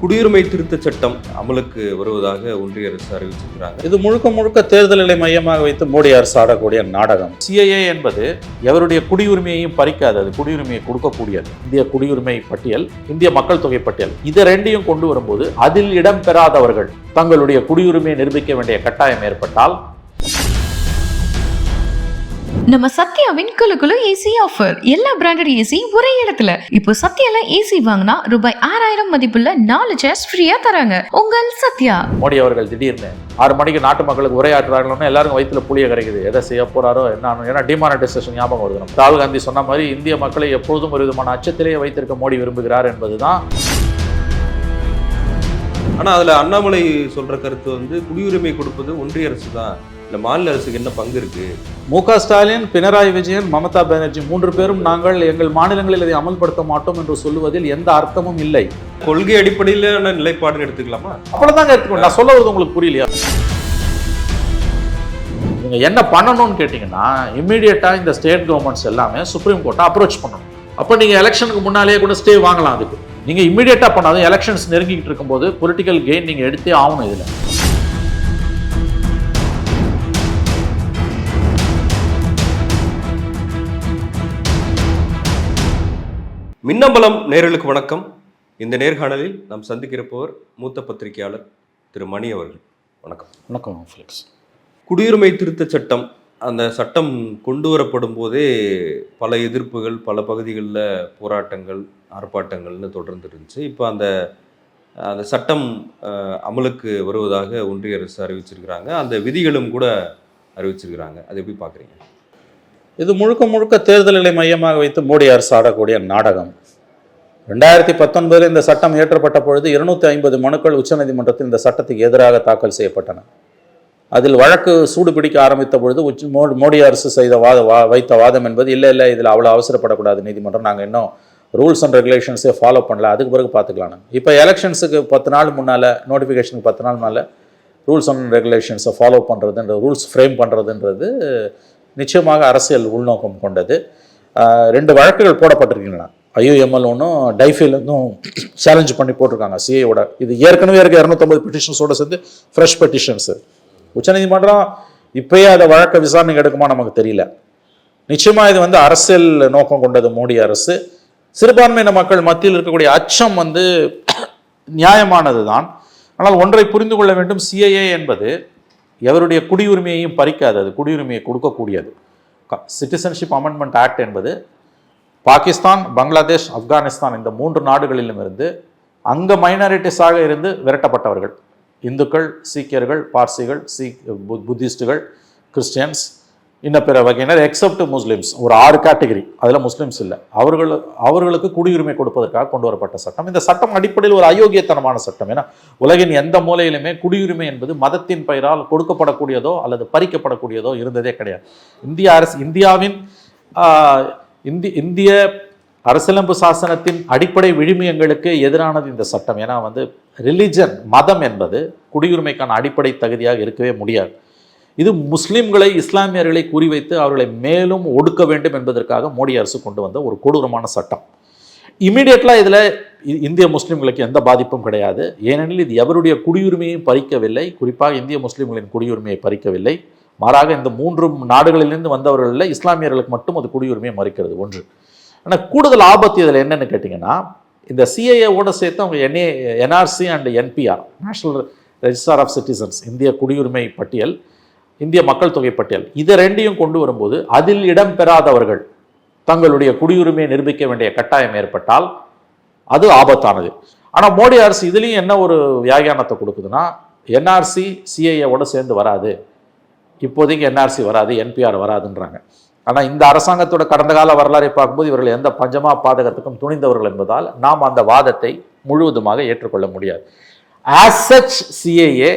குடியுரிமை திருத்த சட்டம் அமலுக்கு வருவதாக ஒன்றிய அரசு அறிவிச்சிருக்கிறாங்க இது முழுக்க முழுக்க தேர்தல்களை மையமாக வைத்து மோடி அரசு ஆடக்கூடிய நாடகம். சிஏஏ என்பது எவருடைய குடியுரிமையையும் பறிக்காது அது குடியுரிமையை கொடுக்கக்கூடியது. இந்திய குடியுரிமை பட்டியல் இந்திய மக்கள் தொகை பட்டியல் இதை ரெண்டையும் கொண்டு வரும்போது அதில் இடம் பெறாதவர்கள் தங்களுடைய குடியுரிமையை நிரூபிக்க வேண்டிய கட்டாயம் ஏற்பட்டால் நம்ம சத்யாவின் குலு குலு ஏசி ஆஃபர் எல்லா பிராண்டட் ஏசி ஒரே இடத்துல. இப்போ சத்யால ஏசி வாங்கினா ரூபாய் ஆறாயிரம் மதிப்புள்ள நாலு சேர்ஸ் ஃப்ரீயா தராங்க. உங்கள் சத்யா. மோடி அவர்கள் திடீர்னு ஆறு மணிக்கு நாட்டு மக்களுக்கு உரையாற்றுறாங்கன்னா எல்லாரும் வயிற்றுல புளிய கிடைக்குது எதை செய்ய போறாரோ என்ன ஏன்னா டிமானிட்டைசேஷன் ஞாபகம் வருது நம்ம ராகுல் காந்தி சொன்ன மாதிரி இந்திய மக்களை எப்பொழுதும் ஒரு விதமான அச்சத்திலேயே வைத்திருக்க மோடி விரும்புகிறார் என்பதுதான். ஆனா அதுல அண்ணாமலை சொல்ற கருத்து வந்து குடியுரிமை கொடுப்பது ஒன்றிய அரசு தான் இல்ல மாநில அரசுக்கு என்ன பங்கு இருக்கு? மு க ஸ்டாலின் பினராயி விஜயன் மமதா பானர்ஜி மூன்று பேரும் நாங்கள் எங்கள் மாநிலங்களில் இதை அமல்படுத்த மாட்டோம் என்று சொல்லுவதில் எந்த அர்த்தமும் இல்லை. கொள்கை அடிப்படையிலான நிலைப்பாடுன்னு எடுத்துக்கலாமா? அவ்வளவுதாங்க எடுத்துக்கணும். நான் சொல்ல வருது உங்களுக்கு புரியலையா? நீங்க என்ன பண்ணணும்னு கேட்டீங்கன்னா இம்மீடியட்டா இந்த ஸ்டேட் கவர்மெண்ட்ஸ் எல்லாமே சுப்ரீம் கோர்ட்டை அப்ரோச் பண்ணணும். அப்போ நீங்க எலெக்ஷனுக்கு முன்னாலேயே கூட ஸ்டே வாங்கலாம் அதுக்கு. நீங்க இம்மீடியட்டா பண்ணாதும் எலெக்ஷன்ஸ் நெருங்கிட்டு இருக்கும்போது பொலிட்டிக்கல் கெயின் நீங்க எடுத்தே ஆகணும் இதுல. மின்னம்பலம் நேர்களுக்கு வணக்கம். இந்த நேர்காணலில் நாம் சந்திக்க இருப்பவர் மூத்த பத்திரிகையாளர் திரு மணி அவர்கள். வணக்கம். வணக்கம் ஃபிலிக்ஸ் குடியுரிமை திருத்த சட்டம் அந்த சட்டம் கொண்டு வரப்படும் போதே பல எதிர்ப்புகள் பல பகுதிகளில் போராட்டங்கள் ஆர்ப்பாட்டங்கள்னு தொடர்ந்து இருந்துச்சு. இப்போ அந்த அந்த சட்டம் அமலுக்கு வருவதாக ஒன்றிய அரசு அறிவிச்சிருக்கிறாங்க. அந்த விதிகளும் கூட அறிவிச்சிருக்கிறாங்க. அதை எப்படி பார்க்குறீங்க? இது முழுக்க முழுக்க தேர்தல்களை மையமாக வைத்து மோடி அரசு ஆடக்கூடிய நாடகம். ரெண்டாயிரத்தி பத்தொன்பதில் இந்த சட்டம் இயற்றப்பட்ட பொழுது இருநூத்தி ஐம்பது மனுக்கள் உச்சநீதிமன்றத்தில் இந்த சட்டத்துக்கு எதிராக தாக்கல் செய்யப்பட்டன. அதில் வழக்கு சூடு பிடிக்க ஆரம்பித்த பொழுது உச்ச மோ- மோடி அரசு செய்த வாத வா வைத்த வாதம் என்பது இல்லை இல்லை இதில் அவ்வளோ அவசரப்படக்கூடாது நீதிமன்றம். நாங்கள் இன்னும் ரூல்ஸ் அண்ட் ரெகுலேஷன்ஸே ஃபாலோ பண்ணல. அதுக்கு பிறகு பார்த்துக்கலாம் இப்போ எலெக்ஷன்ஸுக்கு பத்து நாள் முன்னால் நோட்டிஃபிகேஷனுக்கு பத்து நாள் முன்னால் ரூல்ஸ் அண்ட் ரெகுலேஷன்ஸை ஃபாலோ பண்ணுறதுன்ற ரூல்ஸ் ஃப்ரேம் பண்ணுறதுன்றது நிச்சயமாக அரசியல் உள்நோக்கம் கொண்டது. ரெண்டு வழக்குகள் போடப்பட்டிருக்கின்றன. ஐயூஎம்எல் ஒன்றும் டைஃபிலும் சேலஞ்ச் பண்ணி போட்டிருக்காங்க. சிஏயோட இது ஏற்கனவே இருக்க இரநூத்தம்பது பெட்டிஷன்ஸோட சேர்ந்து ஃப்ரெஷ் பெட்டிஷன்ஸு உச்சநீதிமன்றம் இப்பயே அதை வழக்க விசாரணைக்கு எடுக்குமா நமக்கு தெரியல. நிச்சயமாக இது வந்து அரசியல் நோக்கம் கொண்டது மோடி அரசு. சிறுபான்மையின மக்கள் மத்தியில் இருக்கக்கூடிய அச்சம் வந்து நியாயமானது தான் ஆனால் ஒன்றை புரிந்து கொள்ள வேண்டும். சிஏஏ என்பது எவருடைய குடியுரிமையையும் பறிக்காது அது குடியுரிமையை கொடுக்கக்கூடியது. சிட்டிசன்ஷிப் அமெண்ட்மெண்ட் ஆக்ட் என்பது பாகிஸ்தான் பங்களாதேஷ் ஆப்கானிஸ்தான் இந்த மூன்று நாடுகளிலும் இருந்து அங்கே மைனாரிட்டிஸாக இருந்து விரட்டப்பட்டவர்கள். இந்துக்கள் சீக்கியர்கள் பார்சிகள் சீக் பு- புத்திஸ்டுகள் கிறிஸ்டியன்ஸ் இன்ன பிற வகையினர் எக்ஸப்ட் முஸ்லீம்ஸ். ஒரு ஆறு கேட்டகரி அதில் முஸ்லிம்ஸ் இல்லை. அவர்கள் அவர்களுக்கு குடியுரிமை கொடுப்பதற்காக கொண்டு வரப்பட்ட சட்டம். இந்த சட்டம் அடிப்படையில் ஒரு அயோக்கியத்தனமான சட்டம். ஏன்னா உலகின் எந்த மூலையிலுமே குடியுரிமை என்பது மதத்தின் பெயரால் கொடுக்கப்படக்கூடியதோ அல்லது பறிக்கப்படக்கூடியதோ இருந்ததே கிடையாது. இந்திய அரசு இந்தியாவின் இந்தி இந்திய அரசியலமைப்பு சாசனத்தின் அடிப்படை விழுமியங்களுக்கு எதிரானது இந்த சட்டம். ஏன்னா வந்து ரிலிஜன் மதம் என்பது குடியுரிமைக்கான அடிப்படை தகுதியாக இருக்கவே முடியாது. இது முஸ்லீம்களை இஸ்லாமியர்களை குறிவைத்து அவர்களை மேலும் ஒடுக்க வேண்டும் என்பதற்காக மோடி அரசு கொண்டு வந்த ஒரு கொடூரமான சட்டம். இமீடியட்லாம் இதில் இந்திய முஸ்லீம்களுக்கு எந்த பாதிப்பும் கிடையாது. ஏனெனில் இது எவருடைய குடியுரிமையும் பறிக்கவில்லை. குறிப்பாக இந்திய முஸ்லீம்களின் குடியுரிமையை பறிக்கவில்லை. மாறாக இந்த மூன்று நாடுகளிலிருந்து வந்தவர்களில் இஸ்லாமியர்களுக்கு மட்டும் அது குடியுரிமையை மறிக்கிறது ஒன்று. ஆனால் கூடுதல் ஆபத்து இதில் என்னென்னு கேட்டிங்கன்னா இந்த சிஐஏவோட சேர்த்து அவங்க NA NRC and NPR national registrar of citizens இந்திய குடியுரிமை பட்டியல் இந்திய மக்கள் தொகை பட்டியல். இதை ரெண்டையும் கொண்டு வரும்போது அதில் இடம் பெறாதவர்கள் தங்களுடைய குடியுரிமையை நிரூபிக்க வேண்டிய கட்டாயம் ஏற்பட்டால் அது ஆபத்தானது. ஆனால் மோடி அரசு இதுலேயும் என்ன ஒரு வியாகியானத்தை கொடுக்குதுன்னா என்ஆர்சி சிஐஏவோட சேர்ந்து வராது. இப்போதைக்கு என்ஆர்சி வராது என்பிஆர் வராதுன்றாங்க. ஆனால் இந்த அரசாங்கத்தோட கடந்த கால வரலாறை பார்க்கும்போது இவர்கள் எந்த பஞ்சமா பாதகத்துக்கும் துணிந்தவர்கள் என்பதால் நாம் அந்த வாதத்தை முழுவதுமாக ஏற்றுக்கொள்ள முடியாது. ஆஸ் சச் சிஏஏ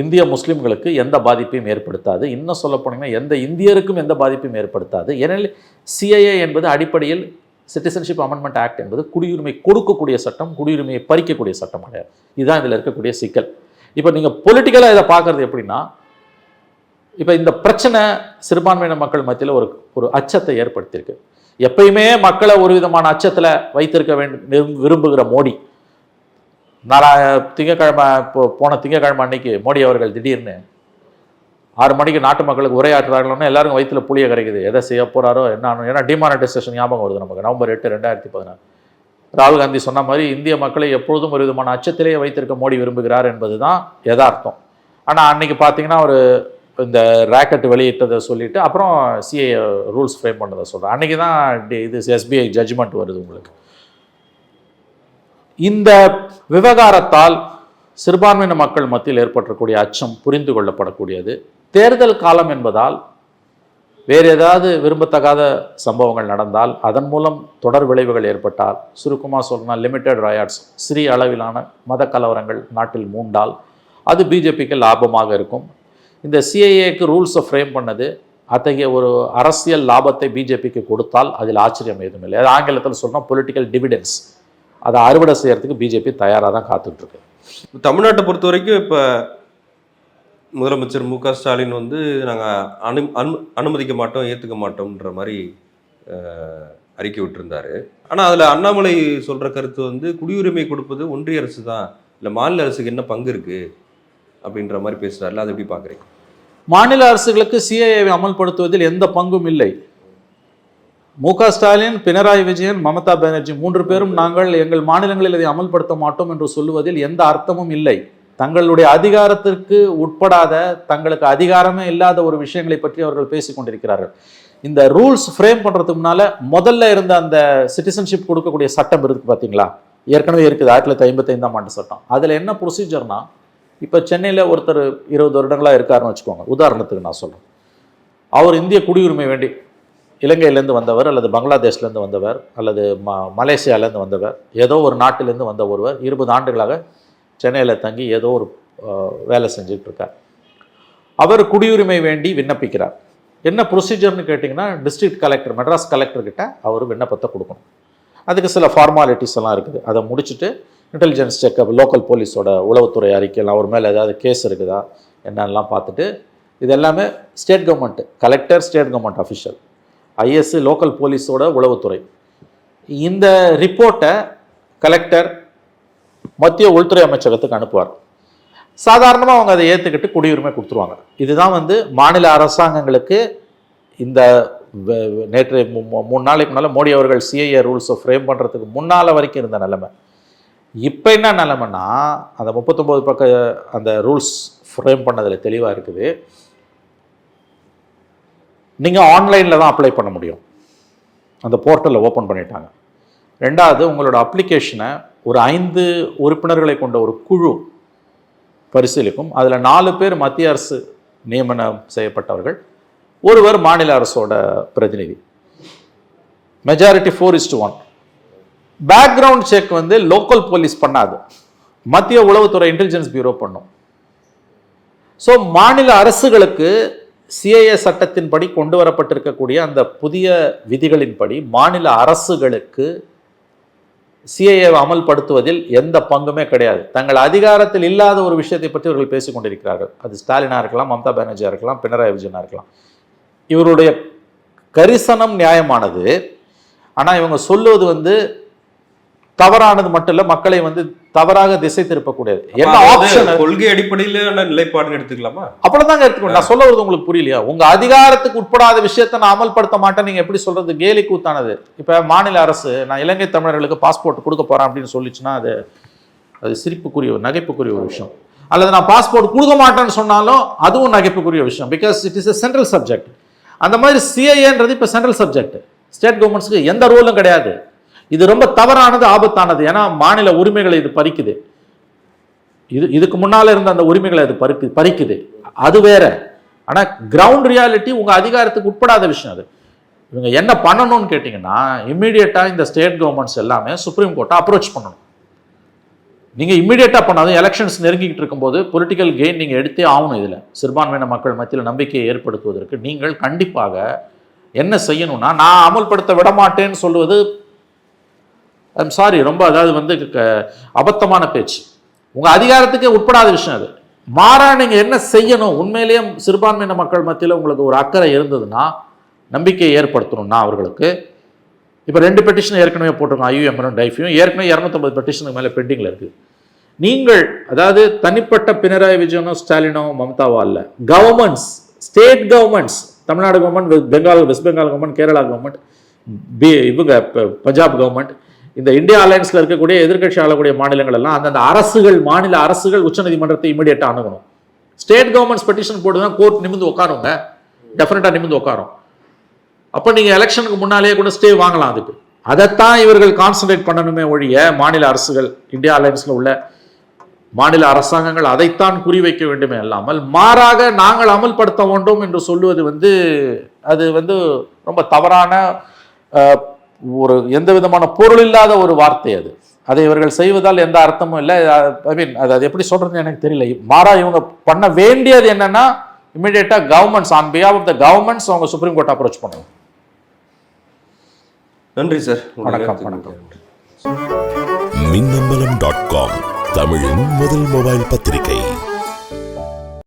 இந்திய முஸ்லீம்களுக்கு எந்த பாதிப்பையும் ஏற்படுத்தாது. இன்னும் சொல்ல போனீங்கன்னா எந்த இந்தியருக்கும் எந்த பாதிப்பையும் ஏற்படுத்தாது. ஏனெனில் சிஏஏ என்பது அடிப்படையில் சிட்டிசன்ஷிப் அமெண்ட்மெண்ட் ஆக்ட் என்பது குடியுரிமை கொடுக்கக்கூடிய சட்டம் குடியுரிமையை பறிக்கக்கூடிய சட்டம் கிடையாது. இதுதான் இதில் இருக்கக்கூடிய சிக்கல். இப்போ நீங்கள் பொலிட்டிக்கலாக இதை பார்க்குறது எப்படின்னா இப்போ இந்த பிரச்சனை சிறுபான்மையின மக்கள் மத்தியில் ஒரு ஒரு அச்சத்தை ஏற்படுத்தியிருக்கு. எப்பயுமே மக்களை ஒரு விதமான அச்சத்தில் வைத்திருக்க வேண்டும் விரும்புகிற மோடி நாலா திங்கக்கிழமை இப்போ போன திங்கக்கிழமை அன்னைக்கு மோடி அவர்கள் திடீர்னு ஆறு மணிக்கு நாட்டு மக்களுக்கு உரையாற்றுறார்கள்னு எல்லாரும் வயிற்றுல புளிய கிடைக்குது எதை செய்ய போகிறாரோ என்ன ஏன்னா டிமானிட்டைசேஷன் ஞாபகம் வருது நமக்கு. நவம்பர் எட்டு ரெண்டாயிரத்தி பதினாறு. ராகுல் காந்தி சொன்ன மாதிரி இந்திய மக்களை எப்பொழுதும் ஒரு விதமான அச்சத்திலேயே வைத்திருக்க மோடி விரும்புகிறார் என்பது தான் யதார்த்தம். ஆனால் அன்னைக்கு பார்த்தீங்கன்னா ஒரு இந்த ராக்கெட் வெளியிட்டதை சொல்லிட்டு அப்புறம் சிஏ ரூல்ஸ் ஃப்ரேம் பண்ணதை சொல்கிறேன் அன்னைக்கு தான் இது எஸ்பிஐ ஜட்ஜ்மெண்ட் வருது உங்களுக்கு. இந்த விவகாரத்தால் சிறுபான்மையின மக்கள் மத்தியில் ஏற்பட்டக்கூடிய அச்சம் புரிந்து கொள்ளப்படக்கூடியது. தேர்தல் காலம் என்பதால் வேறு ஏதாவது விரும்பத்தகாத சம்பவங்கள் நடந்தால் அதன் மூலம் தொடர் விளைவுகள் ஏற்பட்டால் சுருக்கமாக சொல்லணும் லிமிட்டெட் ரயாட்ஸ் சிறிய அளவிலான மத கலவரங்கள் நாட்டில் மூண்டால் அது பிஜேபிக்கு லாபமாக இருக்கும். இந்த சிஐஏக்கு ரூல்ஸை ஃப்ரேம் பண்ணது அத்தகைய ஒரு அரசியல் லாபத்தை பிஜேபிக்கு கொடுத்தால் அதில் ஆச்சரியம் ஏதும் இல்லை. அது ஆங்கிலத்தில் சொன்னால் பொலிட்டிக்கல் டிவிடென்ஸ் அதை அறுவடை செய்யறதுக்கு பிஜேபி தயாராக தான் காத்துட்ருக்கு தமிழ்நாட்டை பொறுத்த வரைக்கும் இப்போ முதலமைச்சர் மு க ஸ்டாலின் வந்து நாங்கள் அனு அனு அனுமதிக்க மாட்டோம் ஏற்றுக்க மாட்டோம்ன்ற மாதிரி அறிக்கை விட்டிருந்தாரு. ஆனால் அதில் அண்ணாமலை சொல்கிற கருத்து வந்து குடியுரிமை கொடுப்பது ஒன்றிய அரசு தான் இல்லை மாநில அரசுக்கு என்ன பங்கு இருக்குது அப்படின்ற மாதிரி பேசுகிறாருல அதை எப்படி பார்க்குறீங்க மாநில அரசுகளுக்கு சிஏஏவை அமல்படுத்துவதில் எந்த பங்கும் இல்லை. மு க ஸ்டாலின் பினராயி விஜயன் மமதா பானர்ஜி மூன்று பேரும் நாங்கள் எங்கள் மாநிலங்களில் இதை அமல்படுத்த மாட்டோம் என்று சொல்லுவதில் எந்த அர்த்தமும் இல்லை. தங்களுடைய அதிகாரத்திற்கு உட்படாத தங்களுக்கு அதிகாரமே இல்லாத ஒரு விஷயங்களை பற்றி அவர்கள் பேசிக் கொண்டிருக்கிறார்கள். இந்த ரூல்ஸ் ஃப்ரேம் பண்ணுறதுக்கு முன்னால முதல்ல இருந்த அந்த சிட்டிசன்ஷிப் கொடுக்கக்கூடிய சட்டம் இருக்குது பார்த்தீங்களா ஏற்கனவே இருக்குது ஆயிரத்தி தொள்ளாயிரத்தி ஐம்பத்தைந்தாம் ஆண்டு சட்டம். அதில் என்ன ப்ரொசீஜர்னா இப்போ சென்னையில் ஒருத்தர் இருபது வருடங்களாக இருக்காருன்னு வச்சுக்கோங்க. உதாரணத்துக்கு நான் சொல்கிறேன் அவர் இந்திய குடியுரிமை வேண்டி இலங்கையிலேருந்து வந்தவர் அல்லது பங்களாதேஷ்லேருந்து வந்தவர் அல்லது ம மலேசியாவிலேருந்து வந்தவர். ஏதோ ஒரு நாட்டிலேருந்து வந்த ஒருவர் இருபது ஆண்டுகளாக சென்னையில் தங்கி ஏதோ ஒரு வேலை செஞ்சுக்கிட்டு இருக்கார். அவர் குடியுரிமை வேண்டி விண்ணப்பிக்கிறார். என்ன ப்ரொசீஜர்னு கேட்டிங்கன்னா டிஸ்ட்ரிக்ட் கலெக்டர் மெட்ராஸ் கலெக்டர்கிட்ட அவர் விண்ணப்பத்தை கொடுக்கணும். அதுக்கு சில ஃபார்மாலிட்டிஸ் எல்லாம் இருக்குது. அதை முடிச்சுட்டு இன்டெலிஜென்ஸ் செக்அப் லோக்கல் போலீஸோட உளவுத்துறை அறிக்கையெல்லாம் அவர் மேலே ஏதாவது கேஸ் இருக்குதா என்னென்னலாம் பார்த்துட்டு இது எல்லாமே state government collector state government official ISC local போலீஸோட உளவுத்துறை. இந்த ரிப்போர்ட்டை கலெக்டர் மத்திய உள்துறை அமைச்சகத்துக்கு அனுப்புவார். சாதாரணமாக அவங்க அதை ஏற்றுக்கிட்டு குடியுரிமை கொடுத்துருவாங்க. இதுதான் வந்து மாநில அரசாங்கங்களுக்கு இந்த நேற்று மூணு நாளைக்கு முன்னால் மோடி அவர்கள் சிஐஏ ரூல்ஸை ஃப்ரேம் பண்ணுறதுக்கு முன்னால் வரைக்கும் இருந்த நிலைமை. இப்போ என்ன நிலைமைன்னா அந்த முப்பத்தொம்போது பக்க அந்த ரூல்ஸ் ஃப்ரேம் பண்ணதில் தெளிவாக இருக்குது. நீங்கள் ஆன்லைனில் தான் அப்ளை பண்ண முடியும். அந்த போர்ட்டலில் ஓப்பன் பண்ணிட்டாங்க. ரெண்டாவது உங்களோட அப்ளிகேஷனை ஒரு ஐந்து உறுப்பினர்களை கொண்ட ஒரு குழு பரிசீலிக்கும். அதில் நாலு பேர் மத்திய அரசு நியமனம் செய்யப்பட்டவர்கள் ஒருவர் மாநில அரசோட பிரதிநிதி. Majority four is to one background check வந்து லோக்கல் போலீஸ் பண்ணாது. மத்திய உளவுத்துறை இன்டெலிஜென்ஸ் பியூரோ பண்ணும். ஸோ மாநில அரசுகளுக்கு சிஏஏ சட்டத்தின்படி கொண்டு வரப்பட்டிருக்கக்கூடிய அந்த புதிய விதிகளின்படி மாநில அரசுகளுக்கு சிஏஏ அமல்படுத்துவதில் எந்த பங்குமே கிடையாது. தங்கள் அதிகாரத்தில் இல்லாத ஒரு விஷயத்தை பற்றி இவர்கள் பேசிக் கொண்டிருக்கிறார்கள். அது ஸ்டாலினாக இருக்கலாம் மம்தா பானர்ஜியாக இருக்கலாம் பினராயி விஜயனாக இருக்கலாம். இவருடைய கரிசனம் நியாயமானது. ஆனால் இவங்க சொல்லுவது வந்து தவறானது மட்டும் இல்ல மக்களை வந்து தவறாக திசை திருப்பக்கூடியது. என்ன ஆப்ஷன் கொள்கை அடிப்படையிலான நிலைப்பாடுன்னு எடுத்துக்கலாமா? அவ்வளவுதாங்க எடுத்துக்கணும். நான் சொல்ல வருது உங்களுக்கு புரியலையா? உங்க அதிகாரத்துக்கு உட்படாத விஷயத்தை நான் அமல்படுத்த மாட்டேன் நீங்க எப்படி சொல்றது? கேலி கூத்தானது. இப்ப மாநில அரசு நான் இலங்கை தமிழர்களுக்கு பாஸ்போர்ட் கொடுக்க போறேன் அப்படின்னு சொல்லிச்சுன்னா அது அது சிரிப்புக்குரிய ஒரு நகைப்புக்குரிய ஒரு விஷயம். அல்லது நான் பாஸ்போர்ட் கொடுக்க மாட்டேன்னு சொன்னாலும் அதுவும் நகைப்புக்குரிய விஷயம். Because it is a central subject அந்த மாதிரி சிஐஏன்றது இப்போ சென்ட்ரல் சப்ஜெக்ட் ஸ்டேட் கவர்மெண்ட்ஸ்க்கு எந்த ரூலும் கிடையாது. இது ரொம்ப தவறானது ஆபத்தானது. ஏன்னா மாநில உரிமைகளை இது பறிக்குது. இது இதுக்கு முன்னால இருந்த அந்த உரிமைகளை அது பறிக்கு பறிக்குது. அது வேற. ஆனா கிரவுண்ட் ரியாலிட்டி உங்க அதிகாரத்துக்கு உட்படாத விஷயம் அது. இவங்க என்ன பண்ணணும்னு கேட்டிங்கன்னா இம்மீடியட்டாக இந்த ஸ்டேட் கவர்மெண்ட்ஸ் எல்லாமே சுப்ரீம் கோர்ட்டை அப்ரோச் பண்ணணும். நீங்கள் இம்மீடியட்டாக பண்ணாதும் எலெக்ஷன்ஸ் நெருங்கிக்கிட்டு இருக்கும்போது பொலிட்டிக்கல் கெயின் நீங்கள் எடுத்தே ஆகணும் இதில். சிறுபான்மையின மக்கள் மத்தியில் நம்பிக்கையை ஏற்படுத்துவதற்கு நீங்கள் கண்டிப்பாக என்ன செய்யணும்னா நான் அமல்படுத்த விட மாட்டேன்னு சொல்லுவது ஐம் சாரி ரொம்ப அதாவது வந்து க- அபத்தமான பேச்சு. உங்கள் அதிகாரத்துக்கு உட்படாத விஷயம் அது. மாறா நீங்கள் என்ன செய்யணும்? உண்மையிலேயே சிறுபான்மையின மக்கள் மத்தியில் உங்களுக்கு ஒரு அக்கறை இருந்ததுன்னா நம்பிக்கையை ஏற்படுத்தணும்னா அவர்களுக்கு. இப்போ ரெண்டு பெட்டிஷன் ஏற்கனவே போட்டிருக்கோம் ஐயூஎம்எனும் டைஃபியும் ஏற்கனவே இரநூத்தம்பது பெட்டிஷனுக்கு மேலே பெண்டிங்கில் இருக்குது நீங்கள் அதாவது தனிப்பட்ட பினராயி விஜயனோ ஸ்டாலினோ மம்தாவோ அல்ல governments state governments Tamil Nadu government Bengal West Bengal government Kerala government B இவங்க ப- பஞ்சாப் கவர்மெண்ட் இந்த இந்தியா அலையன்ஸில் இருக்கக்கூடிய எதிர்கட்சி ஆளக்கூடிய மாநிலங்கள் எல்லாம் அந்தந்த அரசுகள் மாநில அரசுகள் உச்சநீதிமன்றத்தை இமீடியட்டாக அணுகணும். ஸ்டேட் கவர்மெண்ட்ஸ் பெட்டிஷன் போடுதுன்னா கோர்ட் நிமிந்து உட்காருங்க டெஃபினட்டாக நிமிந்து உட்காரும் அப்போ நீங்கள் எலெக்ஷனுக்கு முன்னாலேயே கூட ஸ்டே வாங்கலாம் அதுக்கு. அதைத்தான் இவர்கள் கான்சென்ட்ரேட் பண்ணணுமே ஒழிய மாநில அரசுகள் இந்தியா அலையன்ஸில் உள்ள மாநில அரசாங்கங்கள் அதைத்தான் குறிவைக்க வேண்டுமே அல்லாமல் மாறாக நாங்கள் அமல்படுத்த வேண்டும் என்று சொல்லுவது வந்து அது வந்து ரொம்ப தவறான ஒரு எந்த விதமான பொருள் இல்லாத ஒரு வார்த்தை அது. அதை இவர்கள் செய்வதால் எந்த அர்த்தமும் இல்லை. ஐ மீன் அது அது எப்படி சொல்றதுன்னு எனக்கு தெரியல. மாறா இவங்க பண்ண வேண்டியது என்னன்னா இமிடியேட்டா governments on behalf of the governments அவங்க சுப்ரீம் கோர்ட் அப்ரோச் பண்ணணும். நன்றி சார் வணக்கம், வணக்கம். மின்னம்பலம் டாட் காம் தமிழின் முதல் மொபைல் பத்திரிகை.